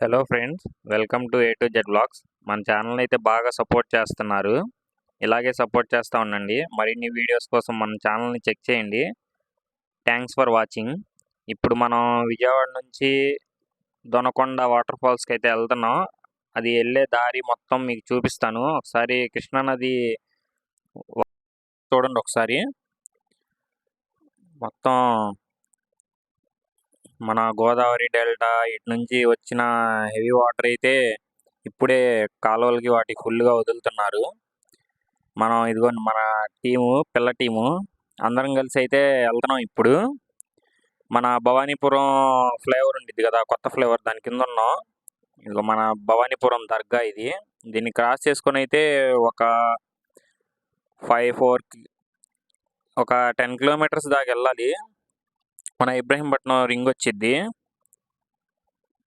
Hello friends welcome to A to Z blogs మన channel అయితే బాగా సపోర్ట్ చేస్తున్నారు. ఇలాగే సపోర్ట్ చేస్తూ ఉండండి. మరిన్ని వీడియోస్ కోసం మన ఛానల్ని చెక్ చేయండి. థ్యాంక్స్ ఫర్ వాచింగ్ ఇప్పుడు మనం విజయవాడ నుంచి దొనకొండ వాటర్ ఫాల్స్కి అయితే వెళ్తున్నాం. అది వెళ్ళే దారి మొత్తం మీకు చూపిస్తాను. ఒకసారి కృష్ణానది చూడండి ఒకసారి. మొత్తం మన గోదావరి డెల్టా ఇటు నుంచి వచ్చిన హెవీ వాటర్ అయితే ఇప్పుడే కాలువలకి వాటికి ఫుల్గా వదులుతున్నారు. మనం ఇదిగోండి మన టీము పిల్ల టీము అందరం కలిసి అయితే వెళ్తున్నాం ఇప్పుడు. మన భవానీపురం ఫ్లేవర్ ఉండిద్ది కదా కొత్త ఫ్లేవర్ దాని కింద ఉన్నాం. ఇదిగో మన భవానీపురం దర్గా ఇది. దీన్ని క్రాస్ చేసుకొని అయితే ఒక ఫైవ్ ఫోర్ ఒక టెన్ కిలోమీటర్స్ దాకా వెళ్ళాలి. మన ఇబ్రహీంపట్నం రింగ్ వచ్చింది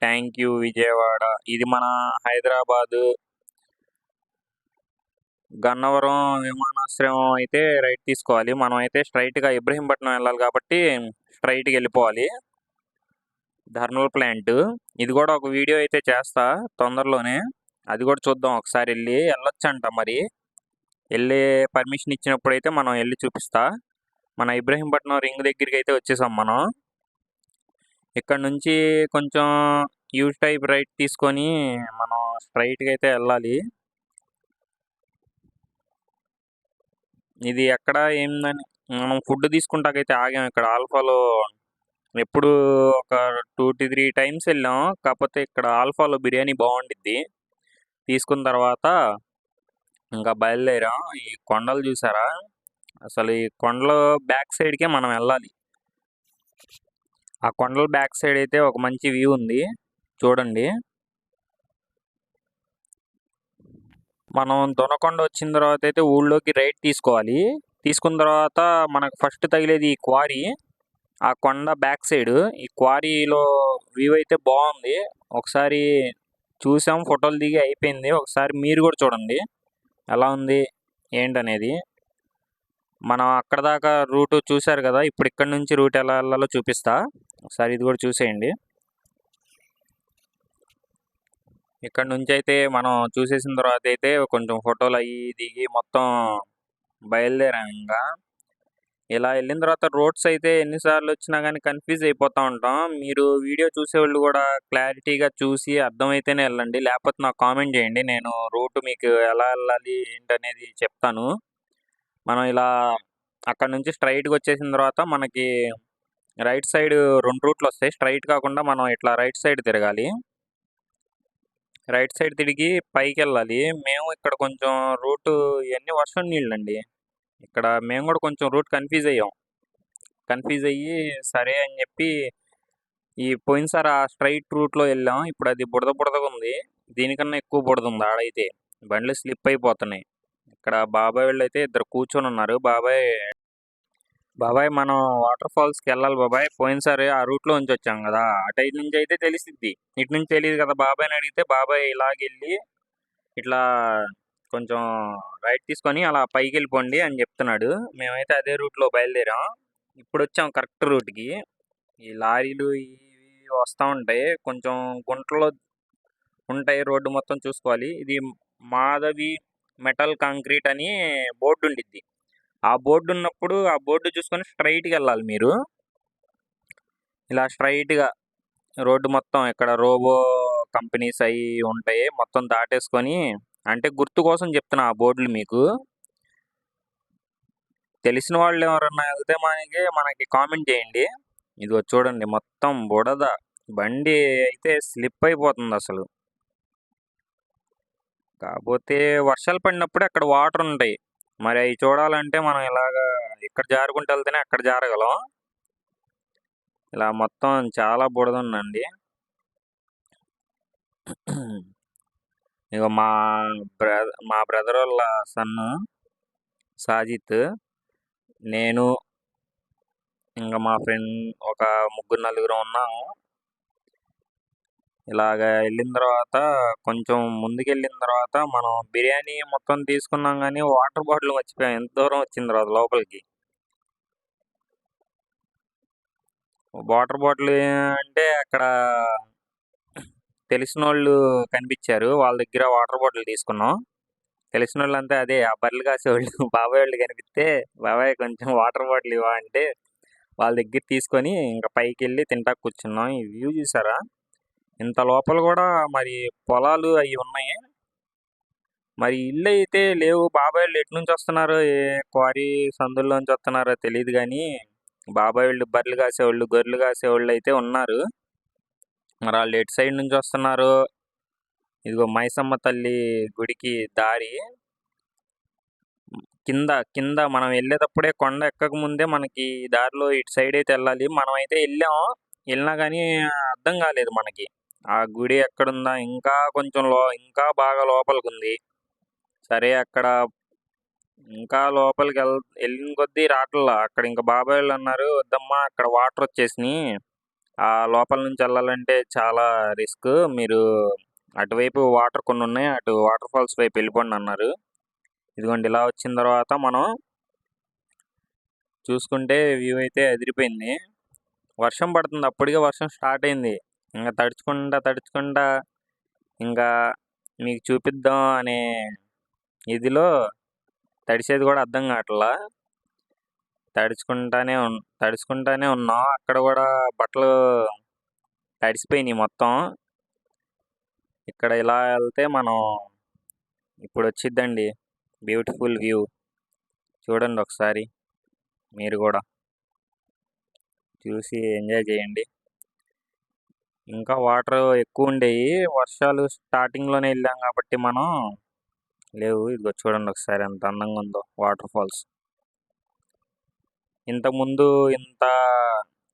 థ్యాంక్ యూ విజయవాడ. ఇది మన హైదరాబాదు గన్నవరం విమానాశ్రయం అయితే రైట్ తీసుకోవాలి. మనం అయితే స్ట్రైట్గా ఇబ్రహీంపట్నం వెళ్ళాలి కాబట్టి స్ట్రైట్గా వెళ్ళిపోవాలి. థర్మల్ ప్లాంట్ ఇది కూడా ఒక వీడియో అయితే చేస్తా తొందరలోనే. అది కూడా చూద్దాం. ఒకసారి వెళ్ళి వెళ్ళొచ్చంట మరి. వెళ్ళి పర్మిషన్ ఇచ్చినప్పుడు అయితే మనం వెళ్ళి చూపిస్తా. మన ఇబ్రహీంపట్నం రింగ్ దగ్గరికి అయితే వచ్చేసాం మనం. ఇక్కడ నుంచి కొంచెం యూ టైప్ రైట్ తీసుకొని మనం స్ట్రైట్గా అయితే వెళ్ళాలి. ఇది ఎక్కడ ఏందని మనం ఫుడ్ తీసుకుంటాకైతే ఆగాం ఇక్కడ. ఆల్ఫాలో ఎప్పుడు ఒక టూ టు త్రీ టైమ్స్ వెళ్ళాం. కాకపోతే ఇక్కడ ఆల్ఫాలో బిర్యానీ బాగుండిద్ది. తీసుకున్న తర్వాత ఇంకా బయలుదేరాం. ఈ కొండలు చూసారా? అసలు ఈ కొండల బ్యాక్ సైడ్కే మనం వెళ్ళాలి. ఆ కొండల బ్యాక్ సైడ్ అయితే ఒక మంచి వ్యూ ఉంది. చూడండి. మనం దొనకొండ వచ్చిన తర్వాత అయితే ఊళ్ళోకి రైట్ తీసుకోవాలి. తీసుకున్న తర్వాత మనకు ఫస్ట్ తగిలేది ఈ క్వారీ. ఆ కొండ బ్యాక్ సైడ్. ఈ క్వారీలో వ్యూ అయితే బాగుంది. ఒకసారి చూసాం ఫోటోలు దిగి అయిపోయింది. ఒకసారి మీరు కూడా చూడండి. ఎలా ఉంది ఏంటనేది. మనం అక్కడ దాకా రూటు చూశారు కదా ఇప్పుడు ఇక్కడ నుంచి రూట్ ఎలా వెళ్ళాలో చూపిస్తా. ఒకసారి ఇది కూడా చూసేయండి. ఇక్కడ నుంచి అయితే మనం చూసేసిన తర్వాత అయితే కొంచెం ఫోటోలు అవి దిగి మొత్తం బయలుదేరాం ఇంకా. ఇలా వెళ్ళిన తర్వాత రోడ్స్ అయితే ఎన్నిసార్లు వచ్చినా కానీ కన్ఫ్యూజ్ అయిపోతూ ఉంటాం. మీరు వీడియో చూసేవాళ్ళు కూడా క్లారిటీగా చూసి అర్థమైతేనే వెళ్ళండి. లేకపోతే నాకు కామెంట్ చేయండి. నేను రూట్ మీకు ఎలా వెళ్ళాలి ఏంటనేది చెప్తాను. మనం ఇలా అక్కడ నుంచి స్ట్రైట్గా వచ్చేసిన తర్వాత మనకి రైట్ సైడ్ రెండు రూట్లు వస్తాయి. స్ట్రైట్ కాకుండా మనం ఇట్లా రైట్ సైడ్ తిరగాలి. రైట్ సైడ్ తిరిగి పైకి వెళ్ళాలి. మేము ఇక్కడ కొంచెం రూట్ ఇవన్నీ వర్షం నీళ్ళండి. ఇక్కడ మేము కూడా కొంచెం రూట్ కన్ఫ్యూజ్ అయ్యాం. కన్ఫ్యూజ్ అయ్యి సరే అని చెప్పి ఈ పోయినసారి ఆ స్ట్రైట్ రూట్లో వెళ్ళాం. ఇప్పుడు అది బుడద బుడదగా ఉంది. దీనికన్నా ఎక్కువ బుడద ఉంది ఆడైతే. బండ్లు స్లిప్ అయిపోతున్నాయి. ఇక్కడ బాబాయ్ వాళ్ళు అయితే ఇద్దరు కూర్చొని ఉన్నారు. బాబాయ్ బాబాయ్ మనం వాటర్ ఫాల్స్కి వెళ్ళాలి బాబాయ్. పోయినసారి ఆ రూట్లో నుంచి వచ్చాం కదా. అటు నుంచి అయితే తెలిసిద్ది. ఇటు నుంచి తెలియదు కదా బాబాయ్ని అడిగితే బాబాయ్ ఇలాగెళ్ళి ఇట్లా కొంచెం రైట్ తీసుకొని అలా పైకి వెళ్ళిపోండి అని చెప్తున్నాడు. మేమైతే అదే రూట్లో బయలుదేరాం. ఇప్పుడు వచ్చాం కరెక్ట్ రూట్కి ఈ లారీలు ఇవి వస్తూ ఉంటాయి. కొంచెం గుంటలో ఉంటాయి రోడ్డు మొత్తం చూసుకోవాలి. ఇది మాధవి మెటల్ కాంక్రీట్ అని బోర్డు ఉండిద్ది. ఆ బోర్డు ఉన్నప్పుడు ఆ బోర్డు చూసుకొని స్ట్రైట్గా వెళ్ళాలి మీరు. ఇలా స్ట్రైట్గా రోడ్డు మొత్తం ఇక్కడ రోబో కంపెనీస్ అవి ఉంటాయి మొత్తం దాటేసుకొని అంటే గుర్తు కోసం చెప్తున్నా ఆ బోర్డులు మీకు. తెలిసిన వాళ్ళు ఎవరన్నా వెళ్తే మనకి మనకి కామెంట్ చేయండి. ఇదిగో చూడండి మొత్తం బుడద బండి అయితే స్లిప్ అయిపోతుంది అసలు. కాకపోతే వర్షాలు పడినప్పుడు అక్కడ వాటర్ ఉంటాయి. మరి అవి చూడాలంటే మనం ఇలాగా ఇక్కడ జారుకుంటూ వెళ్తేనే అక్కడ జారగలం. ఇలా మొత్తం చాలా బుడద ఉందండి. ఇక మా బ్రదర్ మా బ్రదర్ వాళ్ళ సన్ను సాజిత్ నేను ఇంకా మా ఫ్రెండ్ ఒక ముగ్గురు నలుగురు ఉన్నాము. ఇలాగ వెళ్ళిన తర్వాత కొంచెం ముందుకెళ్ళిన తర్వాత మనం బిర్యానీ మొత్తం తీసుకున్నాం కానీ వాటర్ బాటిల్ మర్చిపోయాం. ఎంత దూరం వచ్చిన తర్వాత లోపలికి? వాటర్ బాటిల్ అంటే అక్కడ తెలిసిన వాళ్ళు కనిపించారు. వాళ్ళ దగ్గర వాటర్ బాటిల్ తీసుకున్నాం. తెలిసిన వాళ్ళంతా అదే ఆ బర్రెలు కాసేవాళ్ళు బాబాయ్ వాళ్ళు కనిపిస్తే బాబాయ్ కొంచెం వాటర్ బాటిల్ ఇవ్వ అంటే వాళ్ళ దగ్గర తీసుకొని ఇంకా పైకి వెళ్ళి తింటా కూర్చున్నాం. ఈ వ్యూ చూసారా? ఇంత లోపల కూడా మరి పొలాలు అవి ఉన్నాయి. మరి ఇల్లు అయితే లేవు. బాబాయ్ వాళ్ళు ఎటు నుంచి వస్తున్నారు? ఏ క్వారీ సందుల్లోంచి వస్తున్నారో తెలియదు కానీ బాబాయ్ వాళ్ళు బర్రెలు కాసేవాళ్ళు గొర్రెలు కాసేవాళ్ళు అయితే ఉన్నారు. మరి వాళ్ళు ఎటు సైడ్ నుంచి వస్తున్నారు? ఇదిగో మైసమ్మ తల్లి గుడికి దారి. కింద కింద మనం వెళ్ళేటప్పుడే కొండ ఎక్కక ముందే మనకి దారిలో ఇటు సైడ్ అయితే వెళ్ళాలి. మనం అయితే వెళ్ళాం. వెళ్ళినా కానీ అర్థం కాలేదు మనకి. ఆ గుడి ఎక్కడుందా ఇంకా కొంచెం లో ఇంకా బాగా లోపలికి ఉంది సరే అక్కడ ఇంకా లోపలికి వెళ్ వెళ్ళిన కొద్దీ రాట్లా. అక్కడ ఇంకా బాబాయ్ వాళ్ళు అన్నారు వద్దమ్మా అక్కడ వాటర్ వచ్చేసినాయి ఆ లోపల నుంచి వెళ్ళాలంటే చాలా రిస్క్. మీరు అటువైపు వాటర్ కొన్ని ఉన్నాయి అటు వాటర్ ఫాల్స్ వైపు వెళ్ళిపోండి అన్నారు. ఇదిగోండి ఇలా వచ్చిన తర్వాత మనం చూసుకుంటే వ్యూ అయితే అదిరిపోయింది. వర్షం పడుతుంది. అప్పటికే వర్షం స్టార్ట్ అయింది. ఇంకా తడుచుకుంటా తడుచుకుంటా ఇంకా మీకు చూపిద్దాం అనే ఇదిలో తడిసేది కూడా అర్థం కావట్లా? తడుచుకుంటానే ఉన్ తడుచుకుంటానే ఉన్నాం. అక్కడ కూడా బట్టలు తడిసిపోయినాయి మొత్తం. ఇక్కడ ఇలా వెళ్తే మనం ఇప్పుడు వచ్చిద్దండి. Beautiful view. చూడండి ఒకసారి మీరు కూడా. చూసి ఎంజాయ్ చేయండి. ఇంకా వాటర్ ఎక్కువ ఉండేవి వర్షాలు స్టార్టింగ్లోనే వెళ్ళాం కాబట్టి మనం లేవు. ఇదిగో చూడండి ఒకసారి ఎంత అందంగా ఉందో వాటర్ ఫాల్స్. ఇంతకుముందు ఇంత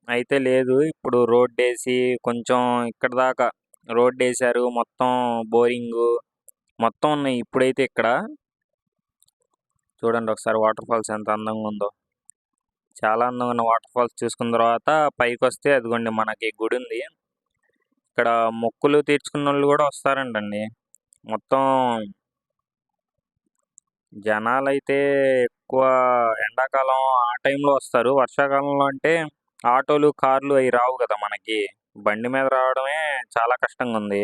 అయితే లేదు. ఇప్పుడు రోడ్ వేసి కొంచెం ఇక్కడ దాకా రోడ్ వేసారు మొత్తం బోరింగ్ మొత్తం ఉన్నాయి ఇప్పుడైతే ఇక్కడ. చూడండి ఒకసారి వాటర్ ఫాల్స్ ఎంత అందంగా ఉందో. చాలా అందంగా ఉన్న వాటర్ ఫాల్స్ చూసుకున్న తర్వాత పైకి వస్తే అదిగోండి మనకి గుడి ఉంది ఇక్కడ మొక్కులు తీర్చుకున్న వాళ్ళు కూడా వస్తారంటండి. మొత్తం జనాలు అయితే ఎక్కువ ఎండాకాలం ఆ టైంలో వస్తారు. వర్షాకాలంలో అంటే ఆటోలు కార్లు అవి రావు కదా మనకి. బండి మీద రావడమే చాలా కష్టంగా ఉంది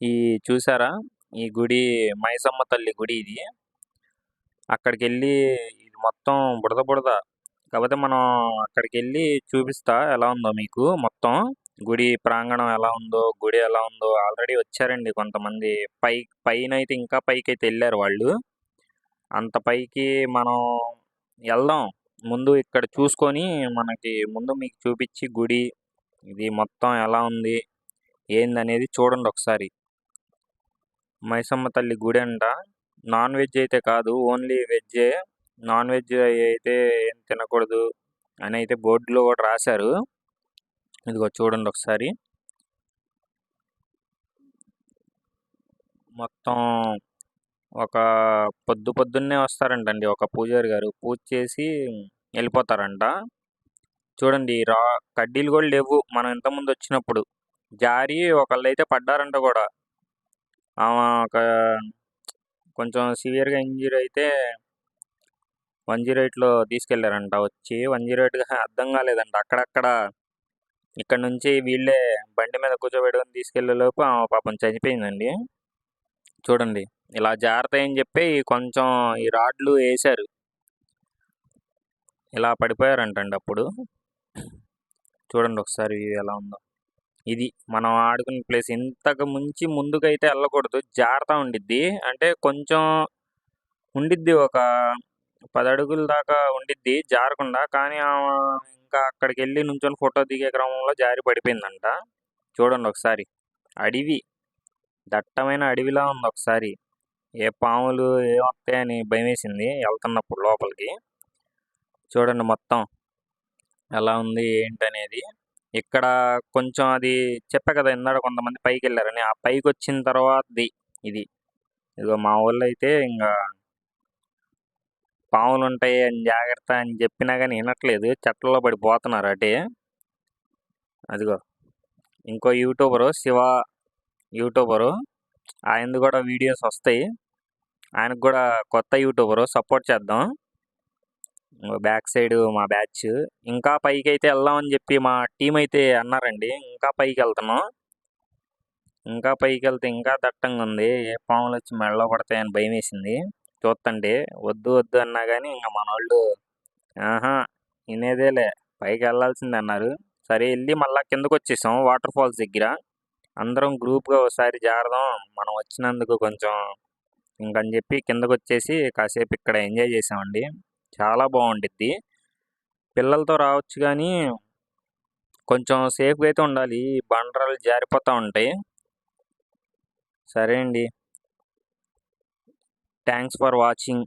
ఈ చూసారా? ఈ గుడి మైసమ్మ తల్లి గుడి ఇది. అక్కడికి వెళ్ళి ఇది మొత్తం బుడద బుడద కాకపోతే మనం అక్కడికి వెళ్ళి చూపిస్తా ఎలా ఉందో మీకు మొత్తం. గుడి ప్రాంగణం ఎలా ఉందో గుడి ఎలా ఉందో ఆల్రెడీ వచ్చారండి కొంతమంది. పై పైన అయితే ఇంకా పైకి అయితే వెళ్ళారు వాళ్ళు. అంత పైకి మనం వెళ్దాం. ముందు ఇక్కడ చూసుకొని మనకి ముందు మీకు చూపించి గుడి ఇది మొత్తం ఎలా ఉంది ఏందనేది చూడండి ఒకసారి. మైసమ్మ తల్లి గుడి అంట నాన్ వెజ్ అయితే కాదు ఓన్లీ వెజ్జే. నాన్ వెజ్ అయితే ఏం తినకూడదు అని అయితే బోర్డులో కూడా రాశారు. ఇదిగో చూడండి ఒకసారి. మొత్తం ఒక పొద్దు పొద్దున్నే వస్తారంటండి ఒక పూజారి గారు. పూజ చేసి వెళ్ళిపోతారంట. చూడండి రా కడ్డీలు కూడా లేవు. మనం ఇంతకుముందు వచ్చినప్పుడు జారి ఒకళ్ళు అయితే పడ్డారంట కూడా. ఆమె ఒక కొంచెం సివియర్గా ఇంజూరీ అయితే వన్ జీరో ఎయిట్లో తీసుకెళ్ళారంట వచ్చి వన్ జీరో ఎయిట్గా అర్థం కాలేదంట. అక్కడక్కడ ఇక్కడ నుంచి వీళ్ళే బండి మీద కూర్చోబెట్టుకొని తీసుకెళ్ళేలోపు పాపం చనిపోయిందండి. చూడండి ఇలా జాగ్రత్త అని చెప్పి కొంచెం ఈ రాడ్లు వేశారు. ఇలా పడిపోయారంటండి అప్పుడు. చూడండి ఒకసారి ఎలా ఉందో. ఇది మనం ఆడుకునే ప్లేస్. ఇంతకు ముంచి ముందుకైతే వెళ్ళకూడదు. జాగ్రత్త ఉండిద్ది. అంటే కొంచెం ఉండిద్ది ఒక పదడుగుల దాకా ఉండిద్ది జారకుండా. కానీ ఆమె ఇంకా అక్కడికి వెళ్ళి నుంచొని ఫోటో దిగే క్రమంలో జారి పడిపోయిందంట. చూడండి ఒకసారి. అడవి. దట్టమైన అడవిలా ఉంది ఒకసారి. ఏ పాములు ఏమొస్తాయని భయం వేసింది వెళ్తున్నప్పుడు లోపలికి. చూడండి మొత్తం. ఎలా ఉంది ఏంటనేది. ఇక్కడ కొంచెం అది చెప్పా కదా ఇందాడ కొంతమంది పైకి వెళ్ళారని ఆ పైకి వచ్చిన తర్వాతది ఇది. ఇదిగో మా ఊళ్ళో అయితే ఇంకా పాములు ఉంటాయి అని జాగ్రత్త అని చెప్పినా కానీ వినట్లేదు. చెట్లలో పడిపోతున్నారు అటే. అదిగో. ఇంకో యూట్యూబరు శివ యూట్యూబరు. ఆయనది కూడా వీడియోస్ వస్తాయి. ఆయనకు కూడా కొత్త యూట్యూబరు సపోర్ట్ చేద్దాం. బ్యాక్ సైడ్ మా బ్యాచ్. ఇంకా పైకి అయితే వెళ్దామని చెప్పి మా టీం అయితే అన్నారండి. ఇంకా పైకి వెళ్తున్నాం ఇంకా పైకి వెళ్తే ఇంకా దట్టంగా ఉంది ఏ పాములు వచ్చి మెడలో పడతాయని భయం వేసింది చూస్తండి వద్దు వద్దు అన్నా కానీ ఇంకా మన వాళ్ళు ఆహా వినేదేలే పైకి వెళ్ళాల్సిందే అన్నారు సరే వెళ్ళి మళ్ళా కిందకు వచ్చేసాం వాటర్ ఫాల్స్ దగ్గర. అందరం గ్రూప్గా ఒకసారి జారదాం. మనం వచ్చినందుకు కొంచెం ఇంకని చెప్పి కిందకు వచ్చేసి కాసేపు ఇక్కడ ఎంజాయ్ చేసామండి. చాలా బాగుండిద్ది పిల్లలతో రావచ్చు కానీ కొంచెం సేఫ్గా అయితే ఉండాలి. బండరాలు జారిపోతూ ఉంటాయి. సరే అండి. థ్యాంక్స్ ఫర్ వాచింగ్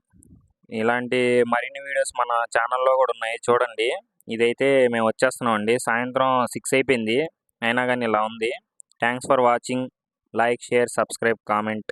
ఇలాంటి మరిన్ని వీడియోస్ మన ఛానల్లో కూడా ఉన్నాయి. చూడండి. ఇదైతే మేము వచ్చేస్తున్నాం అండి సాయంత్రం సిక్స్ అయిపోయింది. అయినా కానీ ఇలా ఉంది. Thanks for watching like share subscribe comment